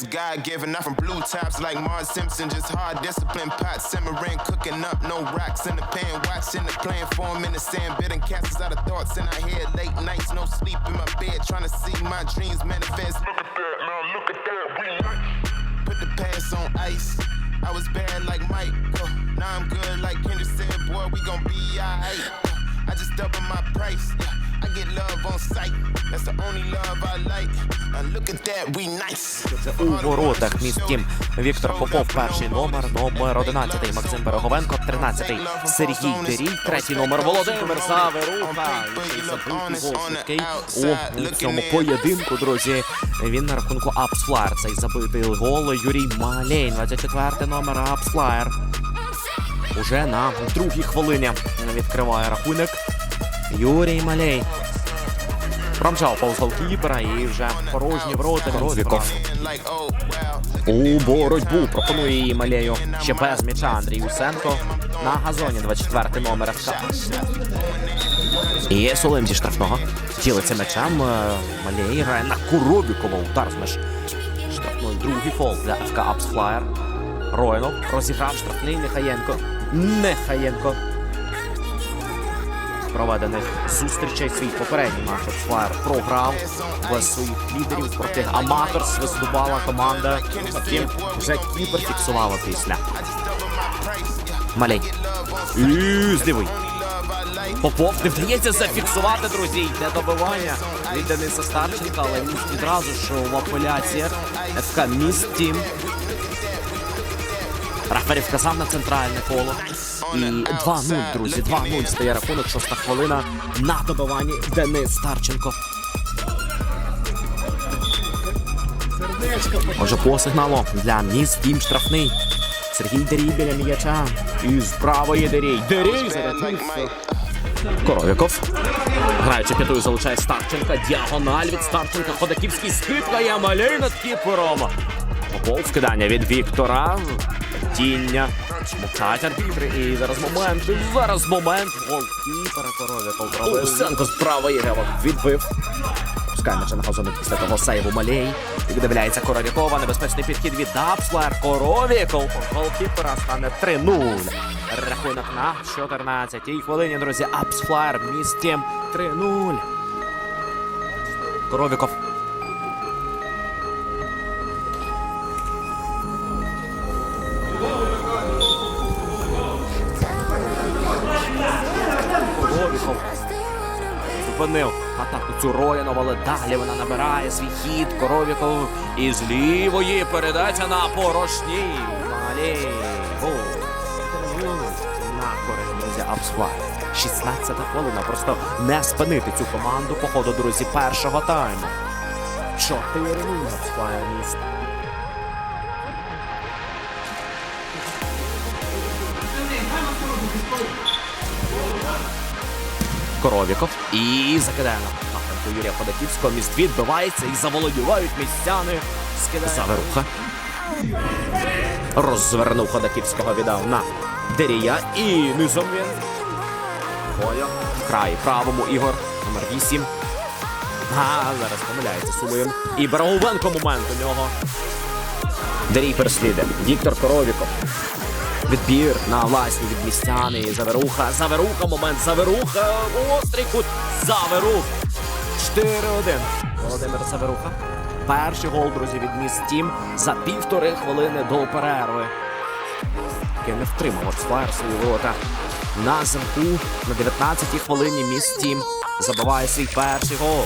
is God given. Not from blue tops like Mars Simpson, just hard discipline. Pot simmering, cooking up, no rocks in the pan. Watching the plan form in the sand, bidding castles out of thoughts in our head. Late nights, no sleep in my bed, trying to see my dreams manifest. Look at that, man, look at that, we nice. Put the past on ice. I was bad like Mike. uh, now I'm good like Kendrick said, boy, we gon' be alright. I just doubled my price. Yeah, I get love on sight. That's the only love I like. Now look at that, we nice. У воротах міст Тім Віктор Попов, перший номер, номер 11 Максим Береговенко, 13 Сергій Дерій, третій номер Володимир швидкий у цьому поєдинку, друзі. Він на рахунку Апсфлаєр. Цей забитий гол Юрій Малень, 24 номер Апсфлаєр. Уже на другій хвилині відкриває рахунок Юрій Малей. Промчав повз голкіпера і вже порожні ворота Розвіков. У боротьбу пропонує її Малею ще без м'яча Андрій Усенко на газоні 24 номер ФК. І Солим зі штрафного ділиться м'ячем. Е, Малей грає на Куробікова. Удар з меж штрафної. Другий фол для ФК Апсфлаєр. Роїнов розіграв штрафний Нехаєнко. Нехаєнко. Проведених зустрічей свій попередній матч Апсфлаєр програв без своїх лідерів проти Аматорс виступала команда. Втім, вже кіпер фіксувала після. Малей. І здивуй. Попов не вдається зафіксувати, друзі. Йде добивання від Дениса Старченка, але він відразу ж в апеляціях ФК Міст Тім. Рафері вказав на центральне коло. І 2-0, друзі, 2-0 стає рахунок, шоста хвилина на добиванні Денис Старченко. Отже, по сигналу для міст Тім штрафний. Сергій Дерій біля м'яча. І з правої Дерій. Дерій зарядився. Коровіков. Граючи п'ятою залучає Старченка. Діагональ від Старченка. Ходаківський скипкає Малей над кіпером. Попов вкидання від Віктора. Тіння. Мовчать арбітри. І зараз момент. Зараз момент. Голкіпера Коровіков пробив. Усенко з правої Гевак відбив. Пускає м'яча на газону після того сейву Малей. І видивляється Коровікова. Небезпечний підхід від Дапслер. Коровіков. Голкіпера стане 3-0. Рахунок на 14-й хвилині, друзі. Апсфлаєр містім 3-0. Коровіков. Коровіков зупинив атаку цю Роянов, але далі вона набирає свій хід. Коровіков із лівої передача на порожній. Малій. Гол. На користь, друзі, Апсфлай. 16 хвилина. Просто не спинити цю команду по ходу, друзі, першого тайму. 4 Апсфлай міст. Коровіков і закидає на напрямку Юрія Ходаківського. Міст відбивається і заволодівають містяни. Скидає Заверуха. Розвернув Ходаківського, віддав на Дерія і низом він. Боя. Край правому Ігор. Номер 8. А, зараз помиляється Сулим. І Береговенко момент у нього. Дерій переслідує. Віктор Коровіков. Відбір на власні від містяни. Заверуха. Заверуха. Момент. Заверуха. Острий кут. Заверух. 4-1. Володимир Заверуха. Перший гол, друзі, від міст Тім за півтори хвилини до перерви. Не втримав Орсфлаєр свої ворота. На замку на 19-й хвилині міст Тім забиває свій перший гол.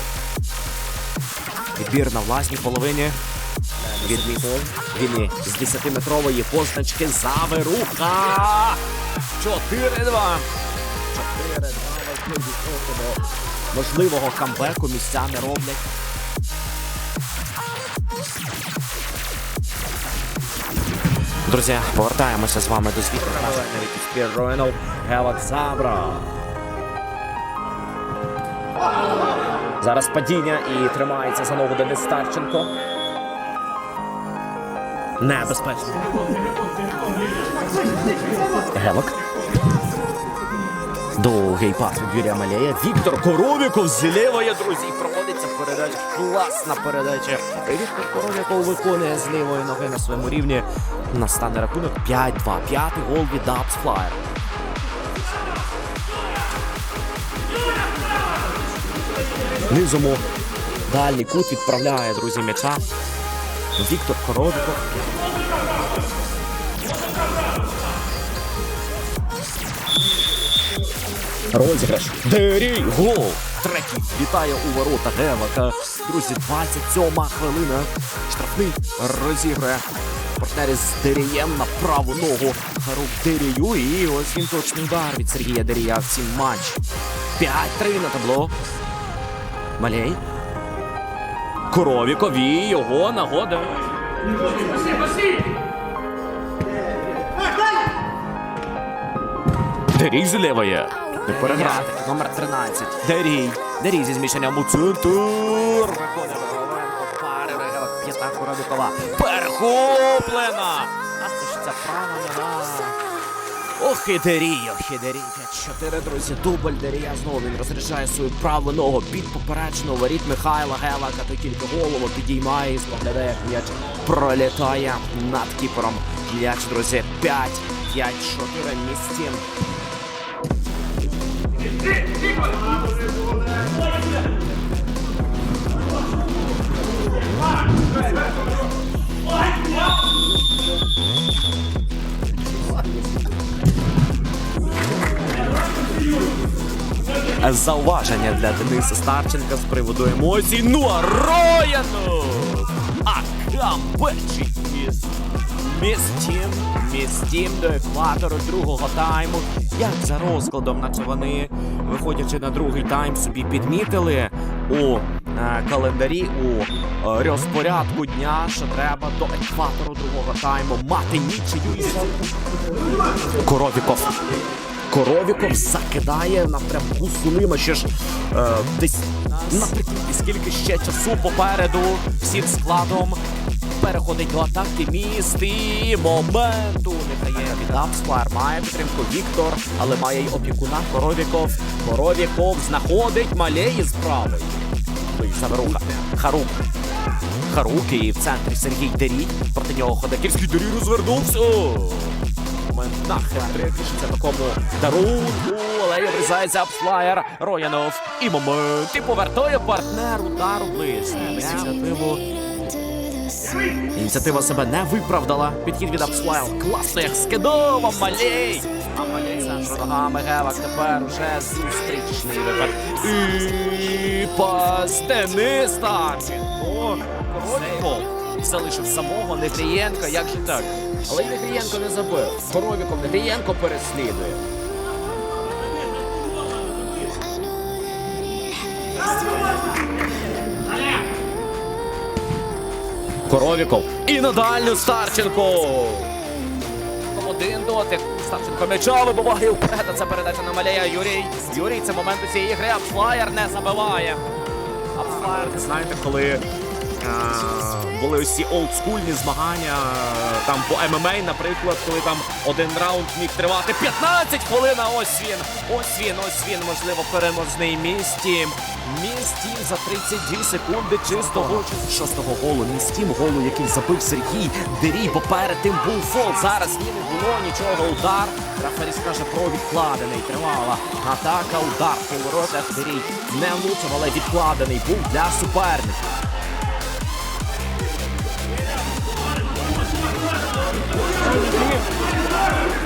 Відбір на власній половині від Міхол. Він з 10-метрової позначки Заверуха. 4-2. 4-2. Важливі кроки до можливого камбеку містяни роблять. Друзі, повертаємося з вами до звіту. Навіть успір Гелак забрав. Зараз падіння і тримається за ногу Денис Старченко. Небезпечно. Гелок. Довгий пас від Юрія Малея. Віктор Коровіков з лівої, друзі, і проходиться передача. Класна передача. Віктор Коров'яков виконує з лівої ноги на своєму рівні. Настане рахунок 5-2. П'ятий гол від Дабс Флаєр. Низому. Дальній кут відправляє, друзі, м'яча. Віктор Коров'яков. Розіграш. Дерій, гол. Третій вітає у ворота Гевака. Друзі, 27 хвилина. Штрафний розіграє. Партнери з Дерієм на праву ногу. Харук Дерію. І ось він точний удар від Сергія Дерія в цім матч. 5-3 на табло. Малей. Коровікові його нагода. Дерій з лівої. Не переграти. Номер 13. Дерій. Дерій зі зміщенням у центр. Виходить Пари виграв п'ята Коровікова. Перехоплена. Права нога. Ох і Дерій, ох 5-4, друзі. Дубль Дерія. Знову він розряджає свою праву ногу під поперечну воріт Михайла Гелака. Той тільки голову підіймає і споглядає, як м'яч пролітає над кіпером. М'яч, друзі, 5, 5, 4 місці. Зауваження для Дениса Старченка з приводу емоцій. Ну а Рояну! А камбечить із містім, містім до екватору другого тайму. Як за розкладом, наче вони, виходячи на другий тайм, собі підмітили у е, календарі у е, розпорядку дня, що треба до екватору другого тайму мати нічию із Коровіков. Коровіков закидає напрямку Сулима. Ще ж е, десь наприкінці скільки ще часу попереду всім складом переходить до атаки міст і моменту не дає від Апсфлаєр. Має підтримку Віктор, але має й опікуна Коровіков. Коровіков знаходить малеї з правої. Той Саверуха. Харук. Харук і в центрі Сергій Дерій. Проти нього Ходаківський Дерій розвернувся. Момент на хитрий пишеться такому дарунку, але й обрізається Апфлаєр, Роянов. І момент, і повертає партнер удар. Ініціативу. Ініціатива себе не виправдала. Підхід від Апфлаєр. Класно, як скидова, малей. А малей центру ногами Гевак тепер уже зустрічний випад. І пас Денис Тарченко. Коровіков залишив самого Нехрієнка, як же так? Але й Нехрієнко не забив. Коровіков Нехрієнко переслідує. Коровіков і на дальню Старченко. Один дотик. Старченко м'яча вибиває вперед. Це передача на Малея Юрій. Юрій це момент у цієї гри. Апфлаєр не забиває. Апфлаєр, знаєте, коли були ось ці олдскульні змагання там по ММА, наприклад, коли там один раунд міг тривати 15 хвилин. а Ось він, ось він, ось він, можливо, переможний містім. Містім за 32 секунди чистого шостого голу. Містім голу, який забив Сергій Дерій, бо перед тим був фол. Зараз ні не було нічого. Удар. Рафаріс каже про відкладений. Тривала атака, удар по воротах. Дерій не влучив, але відкладений був для суперника.